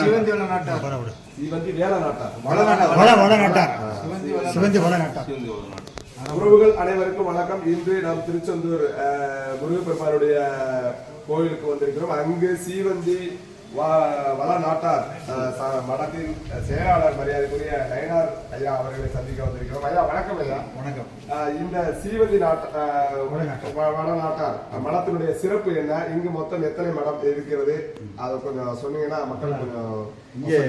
சிவந்தி வள நாட்டார் வேல நாட்டார் வள நாட்டார் வள வள நட்டார் சிவந்தி வள நட்டார் உறவுகள் அனைவருக்கும் வணக்கம். இன்று நாம் திருச்செந்தூர் முருகப்பெருமானுடைய கோயிலுக்கு வந்திருக்கிறோம். அங்கு சீவந்தி வள நாட்டார் மடத்தின் செயலாளர் மரியாதைக்குரிய நயனார் ஐயா அவர்களை சந்திக்க வந்திருக்கிறோம். ஐயா வணக்கம் ஐயா. வணக்கம். இந்த சீவந்தி நாட்ட அஹ், வ- வள நாட்டார் மடத்தினுடைய சிறப்பு என்ன? இங்கு மொத்தம் எத்தனை மடம் இருக்கிறது? அதை கொஞ்சம் சொன்னீங்கன்னா மக்கள் கொஞ்சம் இங்கே.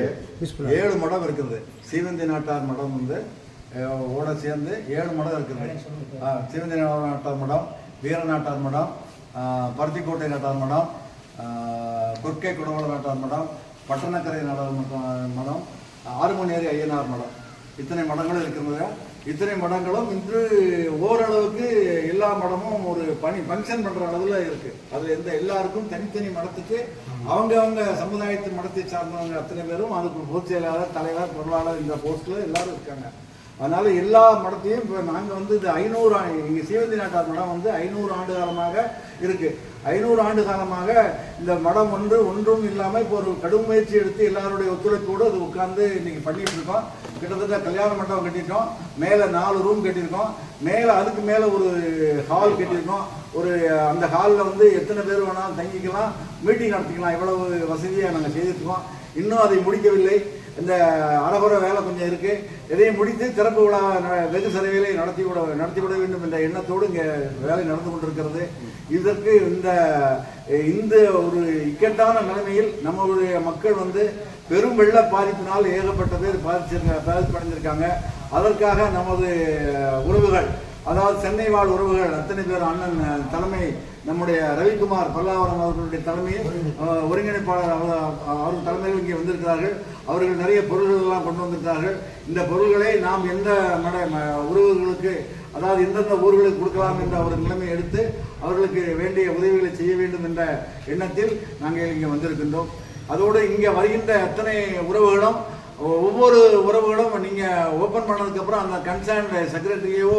ஏழு மடம் இருக்குது. சீவந்தி நாட்டார் மடம் வந்து ஓட சேர்ந்து ஏழு மடம் இருக்குது. சீவந்தி நாட்டார் மடம் வீர நாட்டார் மடம் பருத்திக்கோட்டை நாட்டார் மடம் கொர்க்கை குடவள வேட்டார் மடம். பட்டணக்கரை நாடாளுமன்ற மடம் மடம் ஆறுமணியேரி ஐயனார் மடம். இத்தனை மடங்களும் இருக்கிறது. இத்தனை மடங்களும் இன்று ஓரளவுக்கு எல்லா மடமும் ஒரு பணி ஃபங்க்ஷன் பண்ணுற அளவில் இருக்கு. அதில் எந்த எல்லாருக்கும் தனித்தனி மடத்துக்கு அவங்க அவங்க சமுதாயத்து மடத்தை சார்ந்தவங்க அத்தனை பேரும் அதுக்கு பொதுச் செயலாளர் தலைவர் பொருளாளர் இந்த போஸ்ட்ல எல்லாரும் இருக்காங்க. அதனால எல்லா மடத்தையும் இப்போ நாங்கள் வந்து இது ஐநூறு ஆண்டு இங்கே சீவந்தி நாட்டார் மடம் வந்து ஐநூறு ஆண்டு காலமாக இருக்கு. ஐநூறு ஆண்டு காலமாக இந்த மடம் ஒன்று ஒன்றும் இல்லாமல் இப்போ ஒரு கடும் முயற்சி எடுத்து எல்லாருடைய ஒத்துழைப்போடு அது உட்கார்ந்து இன்னைக்கு பண்ணிட்டு இருக்கோம் கிட்டத்தட்ட கல்யாண மண்டபம் கட்டிட்டோம் மேலே நாலு ரூம் கட்டியிருக்கோம். மேலே அதுக்கு மேலே ஒரு ஹால் கட்டியிருக்கோம். ஒரு அந்த ஹாலில் வந்து எத்தனை பேர் வேணாலும் தங்கிக்கலாம் மீட்டிங் நடத்திக்கலாம். இவ்வளவு வசதியாக நாங்கள் செய்திருக்கோம் இன்னும் அதை முடிக்கவில்லை. இந்த அரகுற வேலை கொஞ்சம் இருக்கு. இதையும் முடித்து திறப்பு விழா ந- வெகு சதவிகளை நடத்தி விட நடத்தி விட வேண்டும் என்ற எண்ணத்தோடு இங்கே வேலை நடந்து கொண்டிருக்கிறது. இதற்கு இந்த இந்த ஒரு இக்கட்டான நிலைமையில் நம்மளுடைய மக்கள் வந்து பெரும் வெள்ள பாதிப்பினால் ஏகப்பட்ட பேர் பாதிச்சிருக்க பாதிப்படைஞ்சிருக்காங்க. அதற்காக நமது உறவுகள் அதாவது சென்னை வாழ் உறவுகள் அத்தனை பேர் அண்ணன் தலைமை நம்முடைய ரவிக்குமார் பல்லாவரம் அவர்களுடைய தலைமையில் ஒருங்கிணைப்பாளர் அவர் தலைமையில் இங்கே வந்திருக்கிறார்கள். அவர்கள் நிறைய பொருள்கள் எல்லாம் கொண்டு வந்திருக்கிறார்கள். இந்த பொருள்களை நாம் எந்த நட உறவுகளுக்கு அதாவது எந்தெந்த ஊர்களுக்கு கொடுக்கலாம் என்ற ஒரு நிலைமை எடுத்து அவர்களுக்கு வேண்டிய உதவிகளை செய்ய வேண்டும் என்ற எண்ணத்தில் நாங்கள் இங்கே வந்திருக்கின்றோம். அதோடு இங்கே வருகின்ற அத்தனை உறவுகளும் ஒவ்வொரு உறவுகளும் நீங்க ஓபன் பண்ணதுக்கு அப்புறம் அந்த கன்சர்ன் செக்ரட்டரியோ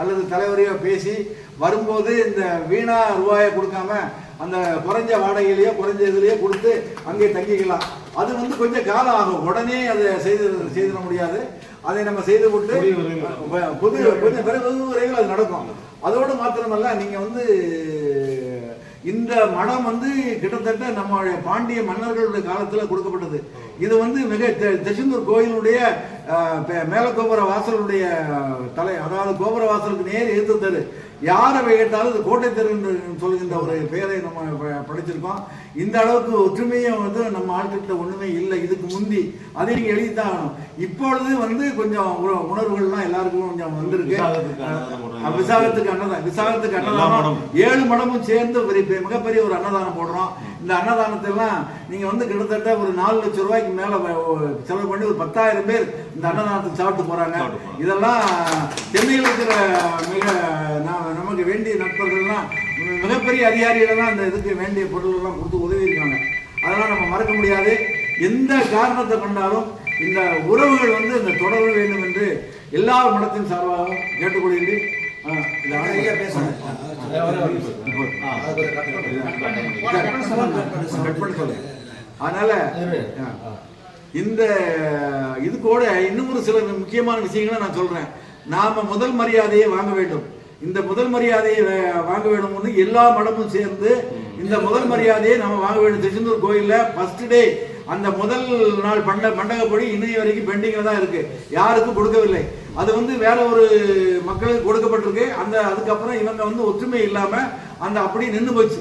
அல்லது தலைவரையோ பேசி வரும்போது இந்த வீணா ரூபாயை கொடுக்காம அந்த குறைஞ்ச வாடகையிலேயோ குறைஞ்ச இதுலயோ கொடுத்து அங்கே தங்கிக்கலாம். அது வந்து கொஞ்சம் காலம் ஆகும். உடனே அதை செய்து செய்திட முடியாது. அதை நம்ம செய்து விட்டு புது கொஞ்சம் பிறகு விரைவில் அது நடக்கும். அதோடு மாத்திரமல்ல நீங்க வந்து இந்த மடம் வந்து கிட்டத்தட்ட நம்மளுடைய பாண்டிய மன்னர்களுடைய காலத்துல கொடுக்கப்பட்டது. இது வந்து மிக தெ- திருச்செந்தூர் கோயிலுடைய மேல கோபுர வாசலுடைய தலை அதாவது கோபுர வாசலுக்கு நேர் எதிர்த்து யாரை கேட்டாலும் இது கோட்டை தெரு என்று சொல்கின்ற ஒரு பெயரை நம்ம படிச்சிருக்கோம். இந்த அளவுக்கு ஒற்றுமையை வந்து நம்ம ஆட்கிட்ட ஒண்ணுமே இல்லை. இதுக்கு முந்தி அதை நீங்க எழுதித்தான் இப்பொழுது வந்து கொஞ்சம் உண- உணர்வுகள்லாம் எல்லாருக்கும் கொஞ்சம் வந்திருக்கு. விசாகத்துக்கு அன்னதானம் விசாகத்துக்கு அன்னதானம். ஏழு மடமும் சேர்ந்து மிகப்பெரிய ஒரு அன்னதானம் போடுறோம். இந்த அன்னதானத்தை எல்லாம் நீங்க வந்து கிட்டத்தட்ட ஒரு நாலு லட்சம் ரூபாய்க்கு மேல செலவு பண்ணி ஒரு பத்தாயிரம் பேர் இந்த அன்னதானத்துக்கு சாப்பிட்டு போறாங்க. இதெல்லாம் சென்னையில் இருக்கிற மிக நமக்கு வேண்டிய நண்பர்கள்லாம் மி- மிகப்பெரிய அதிகாரிகளெல்லாம் இந்த இதுக்கு வேண்டிய பொருள் எல்லாம் கொடுத்து உதவி இருக்காங்க அதெல்லாம் நம்ம மறக்க முடியாது. எந்த காரணத்தை கொண்டாலும் இந்த உறவுகள் வந்து இந்த தொடர்பு வேண்டும் என்று எல்லா மடத்தின் சார்பாகவும் கேட்டுக்கொள்கின்றேன் சொல்லு. அதனால இந்த இது கூட இன்னும் ஒரு சில முக்கியமான விஷயங்களை நான் சொல்றேன். நாம முதல் மரியாதையை வாங்க வேண்டும். இந்த முதல் மரியாதையை வாங்க வேணும்னு எல்லா மடமும் சேர்ந்து இந்த முதல் மரியாதையை நம்ம வாங்க வேண்டும். திருச்செந்தூர் கோயில்ல ஃபர்ஸ்ட் டே அந்த முதல் நாள் பண்ட மண்டகப்படி இன்னைய வரைக்கும் பெண்டிங்ல தான் இருக்கு. யாருக்கும் கொடுக்கவில்லை. அது வந்து வேற ஒரு மக்களுக்கு கொடுக்கப்பட்டிருக்கு. அந்த அதுக்கப்புறம் இவங்க வந்து ஒற்றுமை இல்லாம அந்த அப்படி நின்னு போச்சு.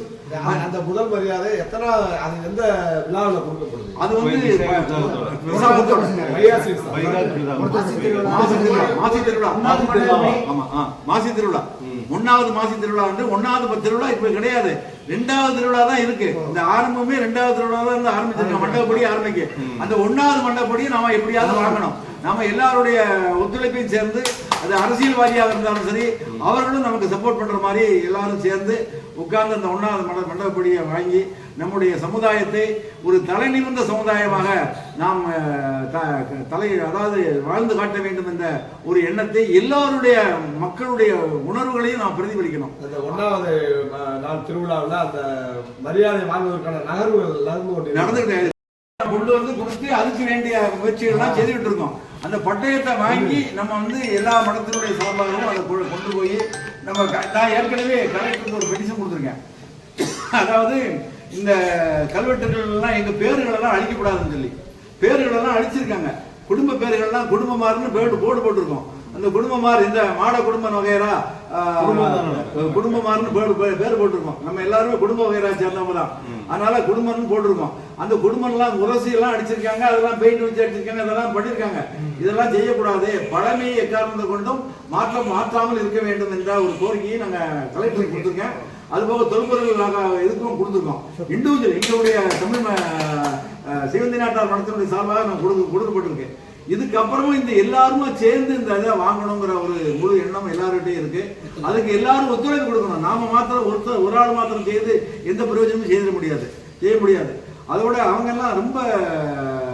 அந்த முதல் மரியாதை எத்தனை அது எந்த விழாவில் கொடுக்கப்படுது? அது வந்து. மாசி திருவிழா. ஒன்னாவது மாசி திருவிழா. வந்து ஒன்னாவது பத்து திருவிழா இப்ப கிடையாது. ரெண்டாவது திருவிழா தான் இருக்கு. இந்த ஆரம்பமே ரெண்டாவது திருவிழா தான் ஆரம்பிச்சிருக்கோம். மண்டபப்படி ஆரம்பிக்க. அந்த ஒன்னாவது மண்டபப்படி நாம எப்படியாவது வாங்கணும். நாம எல்லாருடைய ஒத்துழைப்பையும் சேர்ந்து அது அரசியல்வாதியாக இருந்தாலும் சரி அவர்களும் நமக்கு சப்போர்ட் பண்ற மாதிரி எல்லாரும் சேர்ந்து உட்கார்ந்து அந்த ஒன்னாவது மண்ட மண்டபப்படியை வாங்கி நம்முடைய சமுதாயத்தை ஒரு தலை நிமிர்ந்த சமுதாயமாக நாம் தலை அதாவது வாழ்ந்து காட்ட வேண்டும் என்ற ஒரு எண்ணத்தை எல்லாருடைய மக்களுடைய உணர்வுகளையும் நாம் பிரதிபலிக்கணும். அந்த ஒன்னாவது நாள் திருவிழாவில் அந்த மரியாதை வாங்குவதற்கான நகர்வுகள் நடந்து கொண்டு வந்து கொடுத்து அதுக்கு வேண்டிய முயற்சிகள்லாம் செய்துட்டு இருக்கோம். அந்த பட்டயத்தை வாங்கி நம்ம வந்து எல்லா மடத்தினுடைய சார்பாகவும் அதை கொ- கொண்டு போய் நம்ம நான் ஏற்கனவே கலெக்டருக்கு ஒரு பெட்டிஷன் கொடுத்துருக்கேன். அதாவது இந்த கல்வெட்டுகள் எல்லாம் பேர்களெல்லாம் பேர்கள் அழிக்கப்படாதுன்னு சொல்லி. பேர்களெல்லாம் அழிச்சிருக்காங்க. குடும்ப பேர்கள்லாம் குடும்பமாருன்னு போர்டு போர்டு போட்டிருக்கோம். அந்த குடும்பமார் இந்த மாட குடும்ப வகையரா பே- பேர் போட்டிருக்கோம். நம்ம எல்லாருமே குடும்ப வகையரா சேர்ந்தவங்க தான் அதனால குடும்பம்னு போட்டிருக்கோம். அந்த குடும்பம் எல்லாம் முரசி எல்லாம் அடிச்சிருக்காங்க அதெல்லாம் பெயிண்ட் வச்சு அடிச்சிருக்காங்க அதெல்லாம் பண்ணிருக்காங்க. இதெல்லாம் செய்யக்கூடாது. பழமையை எக்காரணத்தை கொண்டும் மாற்றம் மாற்றாமல் இருக்க வேண்டும் என்ற ஒரு கோரிக்கையை நாங்க கலெக்டருக்கு கொடுத்துருக்கேன். அது போக தொல்பொருள் இதுக்கும் கொடுத்துருக்கோம். இண்டிவிஜுவல் எங்களுடைய தமிழ் சிவந்தி நாட்டார் மடத்தினுடைய சார்பாக நான் கொடுக்க கொடுக்கப்பட்டிருக்கேன் இதுக்கப்புறமும் இந்த எல்லாருமே சேர்ந்து இந்த இதை வாங்கணுங்கிற ஒரு முழு எண்ணம் எல்லார்கிட்டையும் இருக்கு. அதுக்கு எல்லாரும் ஒத்துழைப்பு கொடுக்கணும். நாம மாத்திரம் ஒருத்தர் ஒரு ஆள் மாத்திரம் செய்து எந்த பிரயோஜனமும் செய்திட முடியாது. செய்ய முடியாது. அதோட அவங்க எல்லாம் ரொம்ப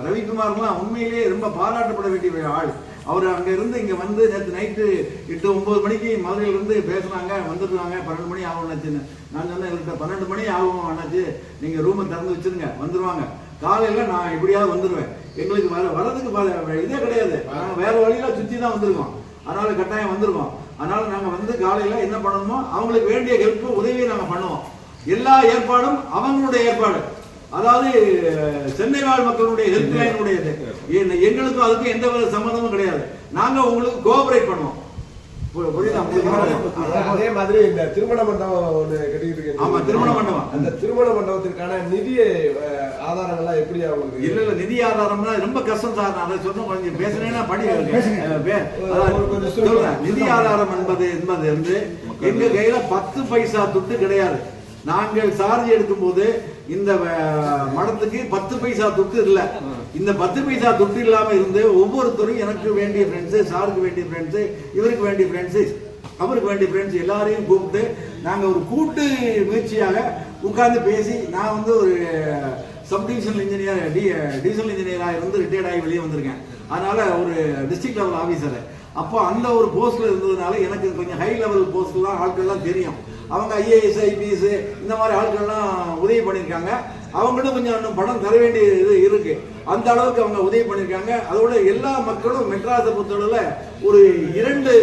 ரவிக்குமார்லாம் உண்மையிலேயே ரொம்ப பாராட்டப்பட வேண்டிய ஆள். அவர் அங்கே இருந்து இங்கே வந்து நேற்று நைட்டு எட்டு ஒம்பது மணிக்கு மதுரையிலேருந்து பேசுனாங்க வந்துருவாங்க பன்னெண்டு மணி ஆகும் அண்ணாச்சுன்னு நான் சொன்னேன் இவர்கிட்ட பன்னெண்டு மணி ஆகும் அண்ணாச்சு. நீங்கள் ரூமை திறந்து வச்சிருங்க. வந்துருவாங்க. காலையில் நான் எப்படியாவது வந்துடுவேன் எங்களுக்கு வர வரதுக்கு இதே கிடையாது. நாங்கள் வேறு வழியில் சுற்றி தான் வந்திருக்கோம். அதனால் கட்டாயம் வந்திருக்கோம். அதனால் நாங்கள் வந்து காலையில் என்ன பண்ணணுமோ அவங்களுக்கு வேண்டிய ஹெல்ப் உதவியை நாங்கள் பண்ணுவோம். எல்லா ஏற்பாடும் அவங்களுடைய ஏற்பாடு. அதாவது சென்னை வாழ் மக்களுடைய ஹெல்ப் லைனுடையது எங்களுக்கும் அதுக்கும் எந்த வித சம்மந்தமும் கிடையாது. நாங்கள் உங்களுக்கு கோஆபரேட் பண்ணுவோம். அதே- அதே மாதிரி இந்த திருமண மண்டபம் ஒண்ணு கட்டிக்கிட்டு இருக்கீங்க. ஆமா, திருமண மண்டபம். அந்த திருமண மண்டபத்திற்கான நிதி ஆதாரங்கள்லாம் எப்படி இல்ல இல்ல நிதி ஆதாரம்னா ரொம்ப கஷ்டம் சார். நான் அதை சொன்ன கொஞ்சம் பேசுனேன்னா படி. சொல்றேன். நிதி ஆதாரம் என்பது என்பது வந்து எங்க கையில பத்து பைசா துட்டு கிடையாது. நாங்கள் சார்ஜ் எடுக்கும்போது இந்த அஹ், மடத்துக்கு பத்து பைசா துட்டு இல்ல. இந்த பத்து பைசா துட்டு இல்லாமல் இருந்து ஒவ்வொருத்தரும் எனக்கு வேண்டிய ஃப்ரெண்ட்ஸு சாருக்கு வேண்டிய ஃப்ரெண்ட்ஸு இவருக்கு வேண்டிய ஃப்ரெண்ட்ஸு அவருக்கு வேண்டிய ஃப்ரெண்ட்ஸ் எல்லாரையும் கூப்பிட்டு நாங்கள் ஒரு கூட்டு முயற்சியாக உட்காந்து பேசி நான் வந்து ஒரு சப்டிவிஷனல் இன்ஜினியர் டி டீசல் இன்ஜினியராக இருந்து ரிட்டையர்ட் ஆகி வெளியே வந்திருக்கேன். அதனால் ஒரு டிஸ்ட்ரிக்ட் லெவல் ஆஃபீஸர் அப்போ அந்த ஒரு போஸ்ட்டில் இருந்ததுனால எனக்கு கொஞ்சம் ஹை லெவல் போஸ்ட்லாம் ஆட்கள்லாம் தெரியும். அவங்க ஐஏஎஸ் ஐபிஎஸ் இந்த மாதிரி ஆட்கள்லாம் உதவி பண்ணியிருக்காங்க. அவங்களும் கொஞ்சம் இன்னும் பணம் தர வேண்டிய இது இருக்குது அந்த அளவுக்கு அவங்க உதவி பண்ணியிருக்காங்க அதோட எல்லா மக்களும் மெட்ராஸை பொறுத்தளவில் ஒரு இரண்டு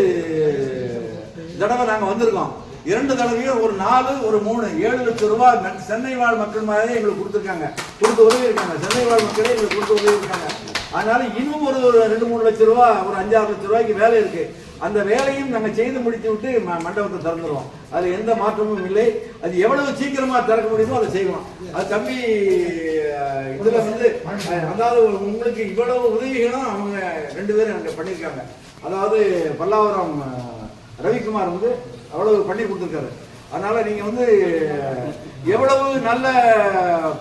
தடவை நாங்கள் வந்திருக்கோம். இரண்டு தடவையும் ஒரு நாலு ஒரு மூணு ஏழு லட்சம் ரூபாய் சென்னை வாழ் மக்கள் மாதிரி எங்களுக்கு கொடுத்துருக்காங்க. கொடுத்து உதவி இருக்காங்க சென்னை வாழ் மக்களே எங்களுக்கு கொடுத்து உதவி இருக்காங்க அதனால இன்னும் ஒரு ஒரு ரெண்டு மூணு லட்சம் ரூபாய் ஒரு அஞ்சாறு லட்சம் ரூபாய்க்கு வேலை இருக்கு. அந்த வேலையும் நாங்கள் செய்து முடித்து விட்டு ம- மண்டபத்தை திறந்துருவோம். அதில் எந்த மாற்றமும் இல்லை. அது எவ்வளவு சீக்கிரமாக திறக்க முடியுமோ அதை செய்வோம். அது தம்பி இதுல வந்து அதாவது உங்களுக்கு இவ்வளவு உதவிகளும் அவங்க ரெண்டு பேரும் அங்கே பண்ணியிருக்காங்க. அதாவது பல்லாவரம் ரவிக்குமார் வந்து அவ்வளவு பண்ணி கொடுத்துருக்காரு. அதனால நீங்க வந்து எவ்வளவு நல்ல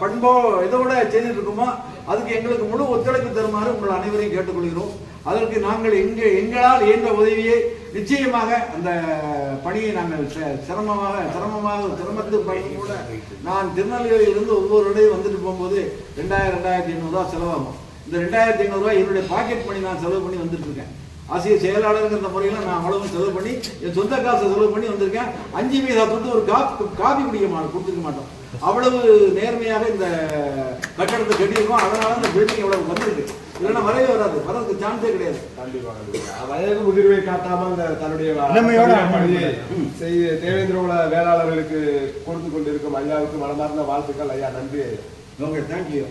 பண்போ இதோட செய்துட்டு இருக்கோமோ அதுக்கு எங்களுக்கு முழு ஒத்துழைப்பு தருமாறு உங்கள் அனைவரையும் கேட்டுக்கொள்கிறோம். அதற்கு நாங்கள் எங்கள் எங்களால் இயன்ற உதவியை நிச்சயமாக அந்த பணியை நாங்கள் சிரமமாக சிரமமாக சிரமத்து பணி கூட நான் திருநெல்வேலியிலிருந்து ஒவ்வொரு இடையும் வந்துட்டு போகும்போது ரெண்டாயிரம் ரெண்டாயிரத்தி ஐநூறுரூவா செலவாகும். இந்த ரெண்டாயிரத்தி ஐநூறுரூவா என்னுடைய பாக்கெட் பண்ணி நான் செலவு பண்ணி வந்துட்டு இருக்கேன். ஆசிரியர் செயலாளருங்கிற முறையில் நான் அவ்வளவு செலவு பண்ணி என் சொந்த காசை செலவு பண்ணி வந்திருக்கேன். அஞ்சு மீதா தொட்டு ஒரு காப்பி காப்பி குடிக்க மாட்டோம் கொடுத்துருக்க மாட்டோம். அவ்வளவு நேர்மையாக இந்த கட்டடத்தை கட்டியிருக்கோம். அதனால இந்த பில்டிங் இவ்வளவு வந்திருக்கு. இல்லைன்னா வரவே வராது. வரதுக்கு சான்ஸே கிடையாது. கண்டிப்பா கண்டிப்பா. வயது முதிர்வை காட்டாம அந்த தன்னுடைய இளமையோட பணியை செய்ய தேவேந்திர குல வேளாளர்களுக்கு கொடுத்து கொண்டிருக்கும் ஐயாவுக்கு மனமார்ந்த வாழ்த்துக்கள். ஐயா நன்றி ஐயா. Okay thank you